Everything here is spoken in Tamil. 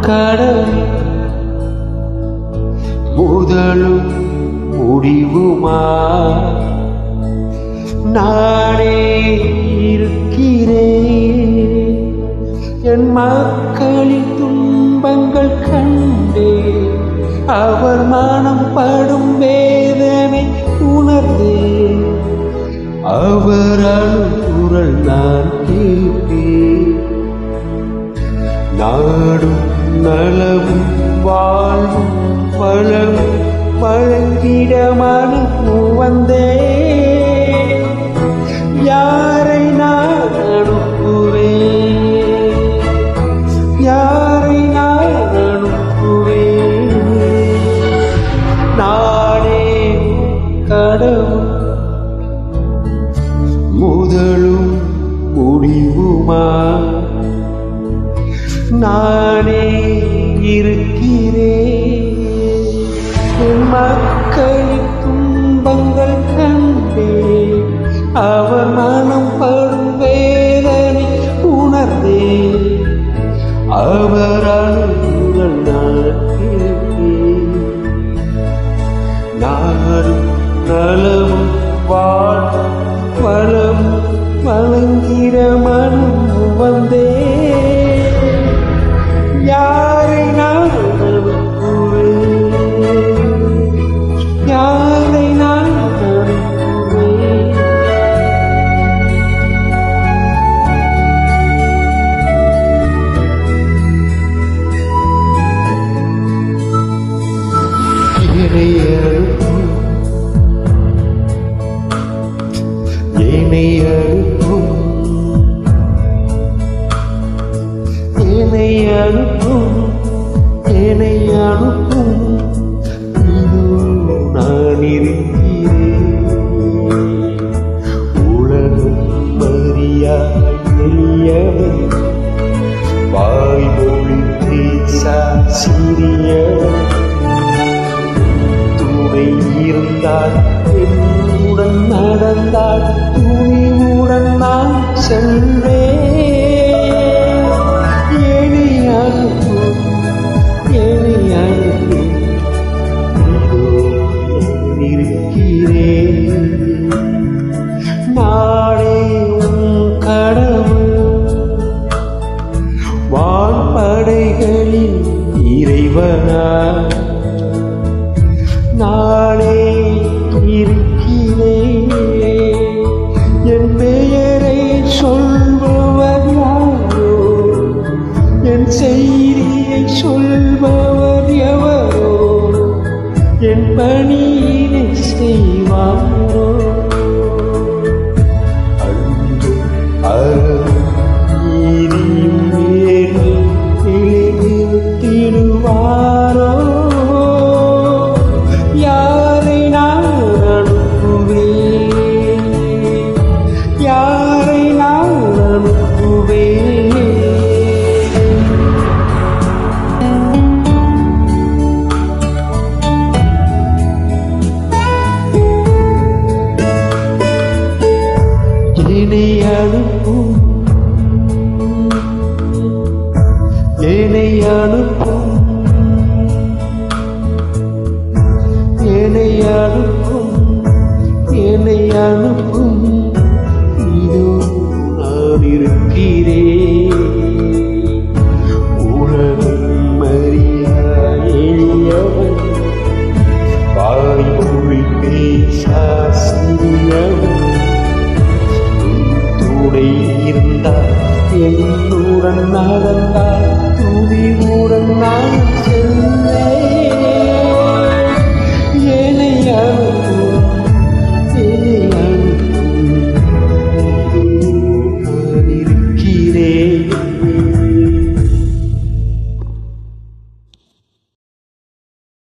கடவுள். முதலும் முடிவுமா? நானே இருக்கிறேன். என் மக்களின் துன்பங்கள் கண்டே அவர் மனம் படும் வேதனை உணர்ந்தேன். அவர் அழுகுரல் நான் கேட்டேன். நாடும் நலவும் வாழ்வும் பழவும் வழங்கிட மனம் வந்தே அவர் அனுகுங்கள் நாடும் நலமும் வாழும் வளமும் வழங்கிற மனம் வந்தே. அனுப்பும் என்னை அனுப்பும். நான் இருக்கிறேன். உலகம் மரியாய் எளியவன். வாய்மொழி பேசா சிறியவன். துணை இருந்தால் என்னுடன் நடந்தால் துணிவுடன் நான் செல்வேன். சொல்பவர் எவரோ? என் பணி என்னை அனுப்பும் என்னை அனுப்பும் என்னுடன் நடந்தார்